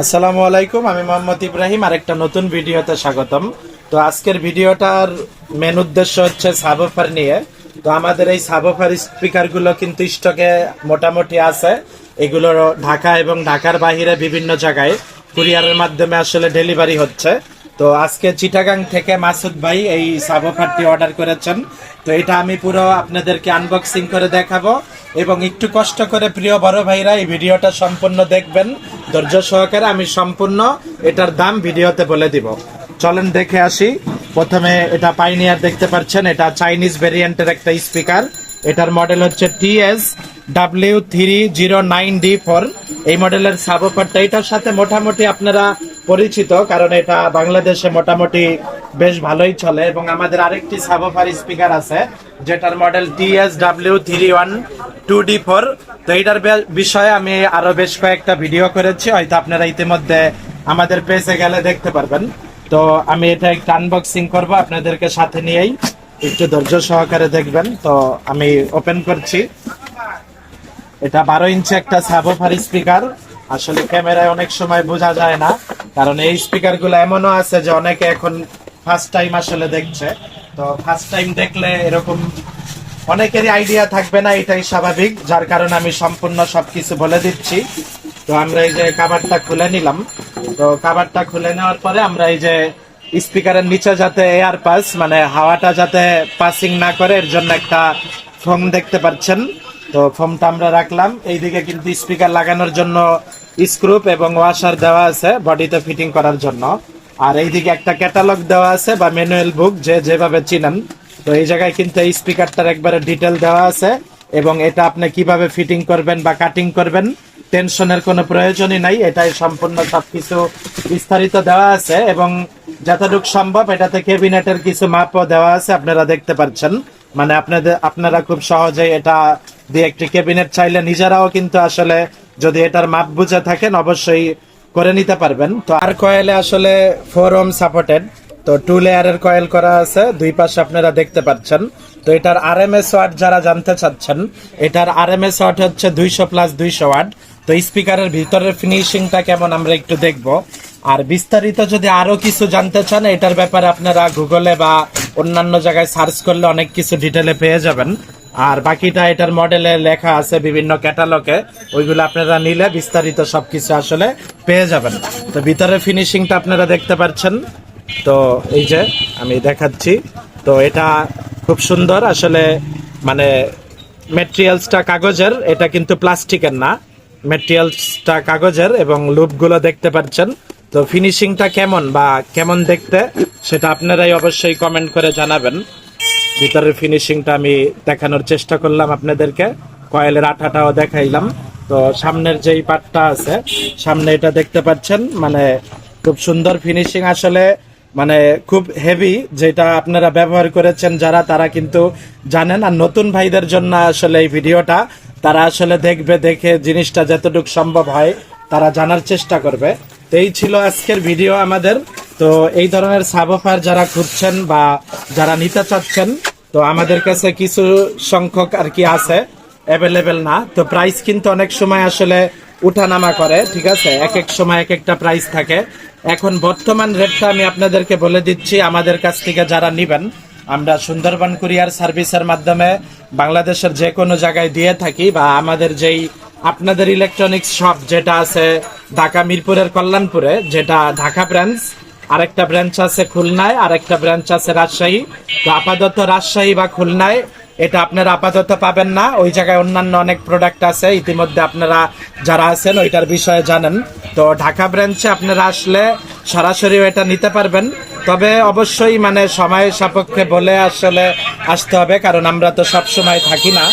আসসালামু আলাইকুম, আমি মোহাম্মদ ইব্রাহিম, আরেকটা নতুন ভিডিওতে স্বাগতম। তো আজকের ভিডিওটার মেন উদ্দেশ্য হচ্ছে সাবফার নিয়ে। তো আমাদের এই সাবফার স্পিকারগুলো কিন্তু স্টকে মোটামুটি আছে। এগুলো ঢাকা এবং ঢাকার বাইরে বিভিন্ন জায়গায় কুরিয়ারের মাধ্যমে আসলে ডেলিভারি হচ্ছে। তো আজকে চিটাগাং থেকে মাসুদ ভাই এই সাবফারটি অর্ডার করেছেন। তো এটা আমি পুরো আপনাদেরকে আনবক্সিং করে দেখাবো। এবং একটু কষ্ট করে প্রিয় বড় ভাইরা, এই ভিডিওটা সম্পূর্ণ দেখবেন। ধৈর্য সহকারে আমি সম্পূর্ণ এটার দাম ভিডিওতে বলে দিব। চলেন দেখে আসি। প্রথমে এটা পাইনিয়ার দেখতে পাচ্ছেন, এটা চাইনিজ ভেরিয়েন্টের একটা স্পিকার এটার মডেল হচ্ছে TS W three zero nine D four এই মডেলের সাবওফারটা এটার সাথে মোটামুটি আপনারা পরিচিত, কারণ এটা বাংলাদেশে মোটামুটি বেশ ভালোই চলে। এবং আমাদের আরেকটি সাবওফার স্পিকার আছে, যেটার model TS W three one two D four তো এইটার বিষয়ে আমি আরও বেশ কয়েকটা ভিডিও করেছি, হয়তো আপনারা ইতিমধ্যে আমাদের পেজে গেলে দেখতে পারবেন। তো আমি এটা একটা আনবক্সিং করব, আপনাদেরকে সাথে নিয়েই। একটু ধৈর্য সহকারে দেখবেন। তো আমি ওপেন করছি। এটা বারো ইঞ্চি একটা সাবওফার স্পিকার আসলে ক্যামেরায় অনেক সময় বোঝা যায় না, কারণ এই স্পিকারগুলো এমনও আছে যে অনেকে এখন ফার্স্ট টাইম আসলে দেখছে। তো ফার্স্ট টাইম দেখলে এরকম অনেকেরই আইডিয়া থাকবে না, এটাই স্বাভাবিক। যার কারণে আমি সম্পূর্ণ সবকিছু বলে দিচ্ছি। তো আমরা এই যে কাবারটা খুলে নিলাম। তো কাবারটা খুলে নেওয়ার পরে আমরা এই যে স্পিকারের নিচে যাতে এয়ার পাস মানে হাওয়াটা যাতে পাসিং না করে, এর জন্য একটা ফোম দেখতে পাচ্ছেন। তো ফোমটা আমরা রাখলাম। এইদিকে কিন্তু স্পিকার লাগানোর জন্য স্ক্রুপ এবং ওয়াশার দেওয়া আছে বডিতে ফিটিং করার জন্য। আর এইদিকে একটা ক্যাটালগ দেওয়া আছে বা ম্যানুয়াল বুক যে যেভাবে চিনেন। তো এই জায়গায় কিন্তু এই স্পিকারটার একবারে ডিটেল দেওয়া আছে এবং এটা আপনি কীভাবে ফিটিং করবেন বা কাটিং করবেন টেনশনের কোনো প্রয়োজনই নাই। এটাই সম্পূর্ণ সবকিছু বিস্তারিত দেওয়া আছে এবং যতটুকু সম্ভব এটাতে ক্যাবিনেটের কিছু মাপও দেওয়া আছে, আপনারা দেখতে পাচ্ছেন। মানে আপনাদের, আপনারা খুব সহজেই এটা দিয়ে একটি ক্যাবিনেট চাইলে নিজেরাও কিন্তু আসলে যদি এটার মাপ বুঝে থাকেন, অবশ্যই করে নিতে পারবেন। তো আর কয়েলে আসলে ফোর ওম সাপোর্টেড। তো টু লেয়ারের কয়েল করা আছে, দুই পাশে আপনারা দেখতে পাচ্ছেন। তো এটার আর এম এস ওয়াট যারা জানতে চাচ্ছেন, এটার আর এম এস ওয়াট হচ্ছে দুইশো প্লাস দুইশো ওয়াট তো স্পিকারের ভিতরের ফিনিশিংটা কেমন আমরা একটু দেখব। আর বিস্তারিত যদি আরও কিছু জানতে চান, এটার ব্যাপারে আপনারা গুগলে বা অন্যান্য জায়গায় সার্চ করলে অনেক কিছু ডিটেলে পেয়ে যাবেন। আর বাকিটা এটার মডেলে লেখা আছে বিভিন্ন ক্যাটালগে ওইগুলো আপনারা নিলে বিস্তারিত সবকিছু আসলে পেয়ে যাবেন। তো ভিতরের ফিনিশিংটা আপনারা দেখতে পাচ্ছেন। তো এই যে আমি দেখাচ্ছি। তো এটা খুব সুন্দর আসলে মানে মেটেরিয়ালসটা কাগজের, এটা কিন্তু প্লাস্টিকের না। মেটেরিয়ালসটা কাগজের এবং লুপগুলো দেখতে পাচ্ছেন। তো ফিনিশিংটা কেমন বা কেমন দেখতে, সেটা আপনারাই অবশ্যই কমেন্ট করে জানাবেন। ভিতরের ফিনিশিংটা আমি দেখানোর চেষ্টা করলাম আপনাদেরকে। কয়েলের আঠাটাও দেখাইলাম। তো সামনের যেই পাটটা আছে, সামনে এটা দেখতে পাচ্ছেন মানে খুব সুন্দর ফিনিশিং আসলে মানে খুব হেভি যেটা আপনারা ব্যবহার করেছেন যারা, তারা কিন্তু জানেন। আর নতুন ভাইদের জন্য আসলে এই ভিডিওটা, তারা আসলে দেখবে, দেখে জিনিসটা যতটুকু সম্ভব হয়, তারা জানার চেষ্টা করবে। এই ছিল আজকের ভিডিও আমাদের। তো এই ধরনের সাবফার যারা খুঁজছেন বা যারা নিতে চাচ্ছেন, তো আমাদের কাছে কিছু সংখ্যক আর কি আছে অ্যাভেলেবেল না। তো প্রাইস কিন্তু অনেক সময় আসলে উঠানামা করে, ঠিক আছে? এক এক সময় এক একটা প্রাইস থাকে। এখন বর্তমান রেটটা আমি আপনাদেরকে বলে দিচ্ছি, আমাদের কাছ থেকে যারা নিবেন, আমরা সুন্দরবন কুরিয়ার সার্ভিসের মাধ্যমে বাংলাদেশের যে কোনো জায়গায় দিয়ে থাকি বা আমাদের যেই আপনাদের ইলেকট্রনিক্স শপ যেটা আছে ঢাকা মিরপুরের কল্যাণপুরে, যেটা ঢাকা ব্রাঞ্চ আরেকটা ব্রাঞ্চ আছে খুলনায়, আরেকটা ব্রাঞ্চ আছে রাজশাহী। তো আপাতত রাজশাহী বা খুলনায় এটা আপনারা আপাতত পাবেন না। ওই জায়গায় অন্যান্য অনেক প্রোডাক্ট আছে, ইতিমধ্যে আপনারা যারা আছেন ওইটার বিষয়ে জানেন। তো ঢাকা ব্রাঞ্চে আপনারা আসলে সরাসরি এটা নিতে পারবেন। তবে অবশ্যই মানে সময় সাপেক্ষে বলে আসলে আসতে হবে, কারণ আমরা তো সব সময় থাকি না।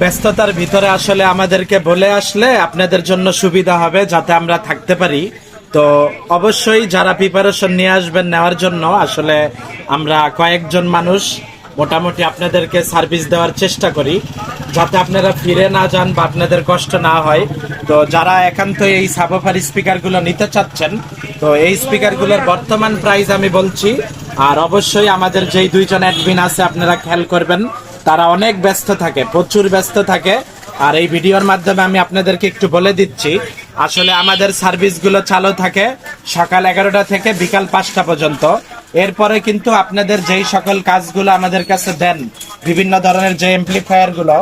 ব্যস্ততার ভিতরে আসলে আমাদেরকে বলে আসলে আপনাদের জন্য সুবিধা হবে যাতে আমরা থাকতে পারি। তো অবশ্যই যারা প্রিপারেশন নিয়ে আসবেন নেওয়ার জন্য, আসলে আমরা কয়েকজন মানুষ মোটামুটি আপনাদেরকে সার্ভিস দেওয়ার চেষ্টা করি, যাতে আপনারা ফিরে না যান বা আপনাদের কষ্ট না হয়। তো যারা একান্ত এই সাবফার স্পিকারগুলো নিতে চাচ্ছেন, তো এই স্পিকারগুলোর বর্তমান প্রাইস আমি বলছি। আর অবশ্যই আমাদের যেই দুইজন অ্যাডমিন আছে, আপনারা খেয়াল করবেন তারা অনেক ব্যস্ত থাকে, প্রচুর ব্যস্ত থাকে। আর এই ভিডিওর মাধ্যমে আমি আপনাদেরকে একটু বলে দিচ্ছি, আসলে আমাদের সার্ভিসগুলো চালু থাকে সকাল এগারোটা থেকে বিকাল পাঁচটা পর্যন্ত। এরপরে কিন্তু আপনাদের যেই সকল কাজগুলো আমাদের কাছে দেন, বিভিন্ন ধরনের যে এমপ্লিফায়ারগুলো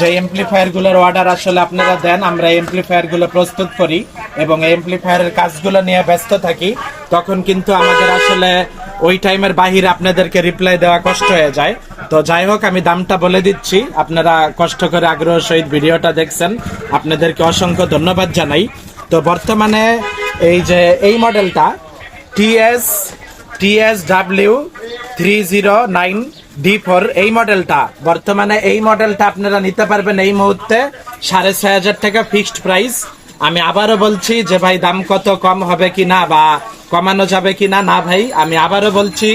যে এমপ্লিফায়ারগুলোর অর্ডার আসলে আপনারা দেন, আমরা এমপ্লিফায়ারগুলো প্রস্তুত করি এবং এমপ্লিফায়ারের কাজগুলো নিয়ে ব্যস্ত থাকি, তখন কিন্তু আমাদের আসলে ওই টাইমের বাহিরে আপনাদেরকে রিপ্লাই দেওয়া কষ্ট হয়ে যায়। তো যাই হোক, আমি দামটা বলে দিচ্ছি। আপনারা কষ্ট করে আগ্রহ সহিত ভিডিওটা দেখছেন। আপনাদেরকে অসংখ্য ধন্যবাদ জানাই। তো বর্তমানে এই যে, এই মডেলটা TS TS W three zero nine D four এই মডেলটা। বর্তমানে এই মডেলটা আপনারা নিতে পারবেন এই মুহূর্তে সাড়ে ছয় হাজার টাকা ফিক্সড প্রাইস আমি আবারও বলছি যে ভাই, দাম কত কম হবে কি না বা কমানো যাবে কি না? না ভাই, আমি আবারও বলছি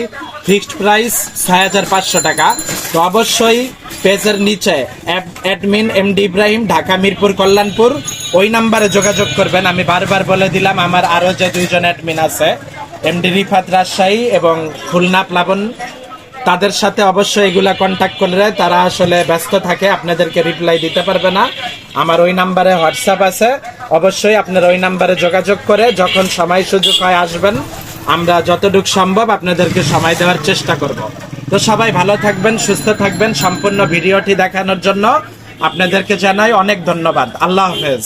ফিক্সড প্রাইস ছয় হাজার পাঁচশো টাকা। তো অবশ্যই পেজের নিচে admin M D Ibrahim Dhaka, Mirpur, Kalyanpur, ওই নাম্বারে যোগাযোগ করবেন। আমি বারবার বলে দিলাম, আমার আরও যে দুইজন অ্যাডমিন আছে এমডি রিফাত রাজশাহী এবং খুলনা প্লাবন, তাদের সাথে অবশ্যই এগুলা কন্ট্যাক্ট করলে তারা আসলে ব্যস্ত থাকে, আপনাদেরকে রিপ্লাই দিতে পারবে না। আমার ওই নাম্বারে হোয়াটসঅ্যাপ আছে। অবশ্যই আপনারা ওই নাম্বারে যোগাযোগ করে যখন সময় সুযোগ হয় আসবেন, আমরা যতটুকু সম্ভব আপনাদেরকে সময় দেওয়ার চেষ্টা করব। তো সবাই ভালো থাকবেন, সুস্থ থাকবেন। সম্পূর্ণ ভিডিওটি দেখানোর জন্য আপনাদেরকে জানাই অনেক ধন্যবাদ। আল্লাহ হাফেজ।